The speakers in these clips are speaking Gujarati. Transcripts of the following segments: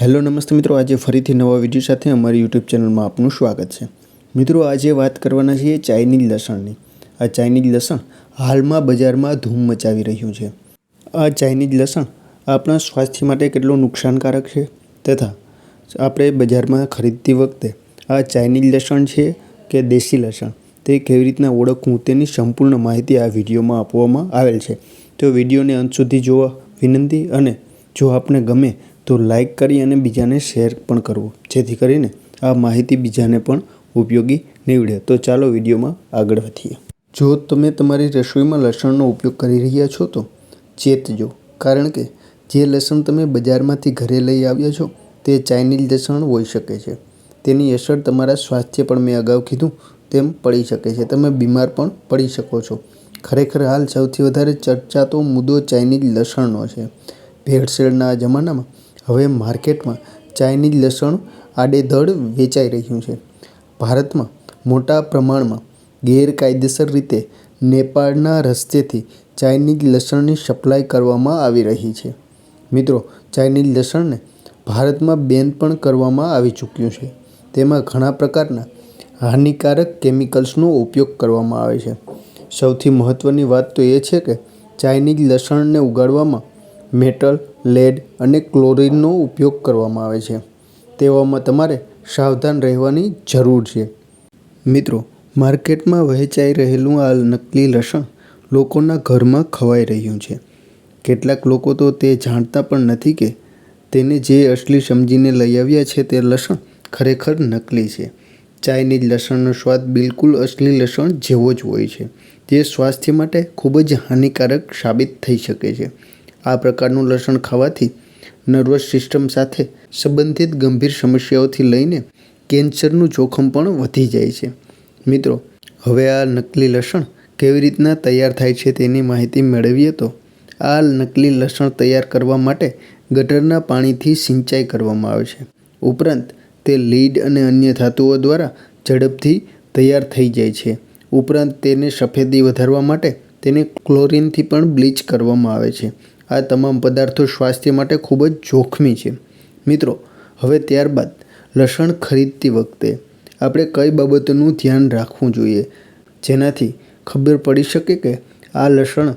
હેલો નમસ્તે મિત્રો, આજે ફરીથી નવા વીડિયો સાથે અમારી યુટ્યુબ ચેનલમાં આપનું સ્વાગત છે. મિત્રો, આજે વાત કરવાના છીએ ચાઇનીઝ લસણની. આ ચાઇનીઝ લસણ હાલમાં બજારમાં ધૂમ મચાવી રહ્યું છે. આ ચાઇનીઝ લસણ આપણા સ્વાસ્થ્ય માટે કેટલું નુકસાનકારક છે તથા આપણે બજારમાં ખરીદતી વખતે આ ચાઇનીઝ લસણ છે કે દેશી લસણ, તે કેવી રીતના ઓળખવું તેની સંપૂર્ણ માહિતી આ વિડીયોમાં આપવામાં આવેલ છે. તો વિડીયોને અંત સુધી જોવા વિનંતી અને જો આપને ગમે તો લાઈક કરી અને બીજાને શેર પણ કરવો. જેથી કરીને આ માહિતી બીજાને પણ ઉપયોગી નીવડે. તો ચાલો વિડીયોમાં આગળ વધીએ. જો તમે તમારી રસોઈમાં લસણનો ઉપયોગ કરી રહ્યા છો તો ચેતજો. કારણ કે જે લસણ તમે બજારમાંથી ઘરે લઈ આવ્યા છો, તે ચાઇનીઝ લસણ હોઈ શકે છે. તેની અસર તમારા સ્વાસ્થ્ય પણ મેં અગાઉ કીધું તેમ પડી શકે છે. તમે બીમાર પણ પડી શકો છો. ખરેખર હાલ સૌથી વધારે ચર્ચાતો મુદ્દો ચાઇનીઝ લસણનો છે. ભેળસેળના જમાનામાં હવે માર્કેટમાં ચાઇનીઝ લસણ આડેધડ વેચાઈ રહ્યું છે. ભારતમાં મોટા પ્રમાણમાં ગેરકાયદેસર રીતે નેપાળના રસ્તેથી ચાઇનીઝ લસણની સપ્લાય કરવામાં આવી રહી છે. મિત્રો, ચાઇનીઝ લસણને ભારતમાં બેન પણ કરવામાં આવી ચૂક્યું છે. તેમાં ઘણા પ્રકારના હાનિકારક કેમિકલ્સનો ઉપયોગ કરવામાં આવે છે. સૌથી મહત્ત્વની વાત તો એ છે કે ચાઇનીઝ લસણને ઉગાડવામાં મેટલ, લેડ અને ક્લોરિનનો ઉપયોગ કરવામાં આવે છે. તેવામાં તમારે સાવધાન રહેવાની જરૂર છે. મિત્રો, માર્કેટમાં વહેંચાઈ રહેલું આ નકલી લસણ લોકોના ઘરમાં ખવાઈ રહ્યું છે. કેટલાક લોકો તો તે જાણતા પણ નથી કે તેને જે અસલી સમજીને લઈ આવ્યા છે તે લસણ ખરેખર નકલી છે. ચાઇનીઝ લસણનો સ્વાદ બિલકુલ અસલી લસણ જેવો જ હોય છે. જે સ્વાસ્થ્ય માટે ખૂબ જ હાનિકારક સાબિત થઈ શકે છે. આ પ્રકારનું લસણ ખાવાથી નર્વસ સિસ્ટમ સાથે સંબંધિત ગંભીર સમસ્યાઓથી લઈને કેન્સરનું જોખમ પણ વધી જાય છે. મિત્રો, હવે આ નકલી લસણ કેવી રીતના તૈયાર થાય છે તેની માહિતી મેળવીએ તો આ નકલી લસણ તૈયાર કરવા માટે ગટરના પાણીથી સિંચાઈ કરવામાં આવે છે. ઉપરાંત, તે લીડ અને અન્ય ધાતુઓ દ્વારા ઝડપથી તૈયાર થઈ જાય છે. ઉપરાંત, તેને સફેદી વધારવા માટે તેને ક્લોરિનથી પણ બ્લીચ કરવામાં આવે છે. આ તમામ પદાર્થો સ્વાસ્થ્ય માટે ખૂબ જ જોખમી છે. મિત્રો, હવે ત્યારબાદ લસણ ખરીદતી વખતે આપણે કઈ બાબતોનું ધ્યાન રાખવું જોઈએ? જેનાથી ખબર પડી શકે કે આ લસણ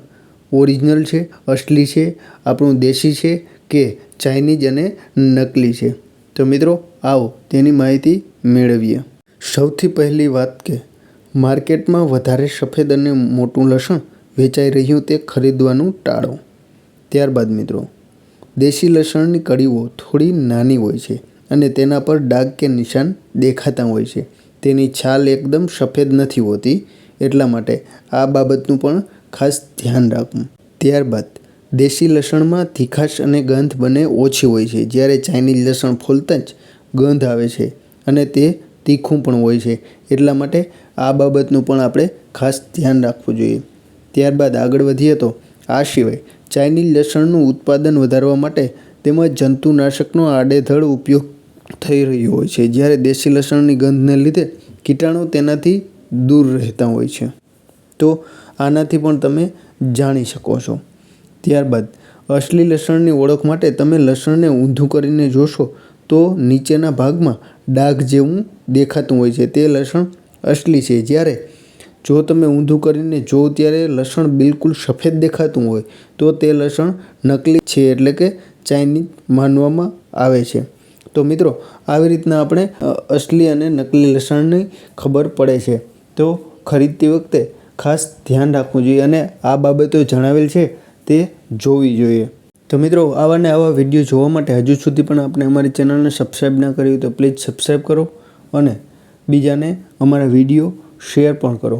ઓરિજિનલ છે, અસલી છે, આપણું દેશી છે કે ચાઇનીઝ અને નકલી છે? તો મિત્રો, આવો તેની માહિતી મેળવીએ. સૌથી પહેલી વાત કે, માર્કેટમાં વધારે સફેદ અને મોટું લસણ વેચાઈ રહ્યું તે ખરીદવાનું ટાળો. ત્યારબાદ મિત્રો, દેશી લસણની કળીઓ થોડી નાની હોય છે અને તેના પર ડાઘ કે નિશાન દેખાતા હોય છે. તેની છાલ એકદમ સફેદ નથી હોતી, એટલા માટે આ બાબતનું પણ ખાસ ધ્યાન રાખવું. ત્યારબાદ, દેશી લસણમાં તીખાશ અને ગંધ બંને ઓછી હોય છે. જ્યારે ચાઇનીઝ લસણ ફોલતા જ ગંધ આવે છે અને તે તીખું પણ હોય છે. એટલા માટે આ બાબતનું પણ આપણે ખાસ ધ્યાન રાખવું જોઈએ. ત્યારબાદ આગળ વધીએ તો આ સિવાય ચાઇનીઝ લસણનું ઉત્પાદન વધારવા માટે તેમજ જંતુનાશકનો આડેધડ ઉપયોગ થઈ રહ્યો હોય છે. જ્યારે દેશી લસણની ગંધને લીધે કીટાણુ તેનાથી દૂર રહેતા હોય છે. તો આનાથી પણ તમે જાણી શકો છો. ત્યારબાદ, અસલી લસણની ઓળખ માટે તમે લસણને ઊંધું કરીને જોશો તો નીચેના ભાગમાં ડાઘ જેવું દેખાતું હોય છે. તે લસણ અસલી છે. જ્યારે જો તમે ઊંધું કરીને જો ત્યારે લસણ બિલકુલ સફેદ દેખાતું હોય, તો તે લસણ નકલી છે એટલે કે ચાઇનીઝ માનવામાં આવે છે. તો મિત્રો, આવી રીતના આપણે અસલી અને નકલી લસણની ખબર પડે છે. તો ખરીદતી વખતે ખાસ ધ્યાન રાખવું જોઈએ અને આ બાબતો જણાવેલ છે તે જોવી જોઈએ. તો મિત્રો, આવા ને આવા વીડિયો જોવા માટે હજુ સુધી પણ આપણે અમારી ચેનલને સબસ્ક્રાઈબ ના કરી તો પ્લીઝ સબસ્ક્રાઈબ કરો અને બીજાને અમારા વીડિયો શેર પણ કરો.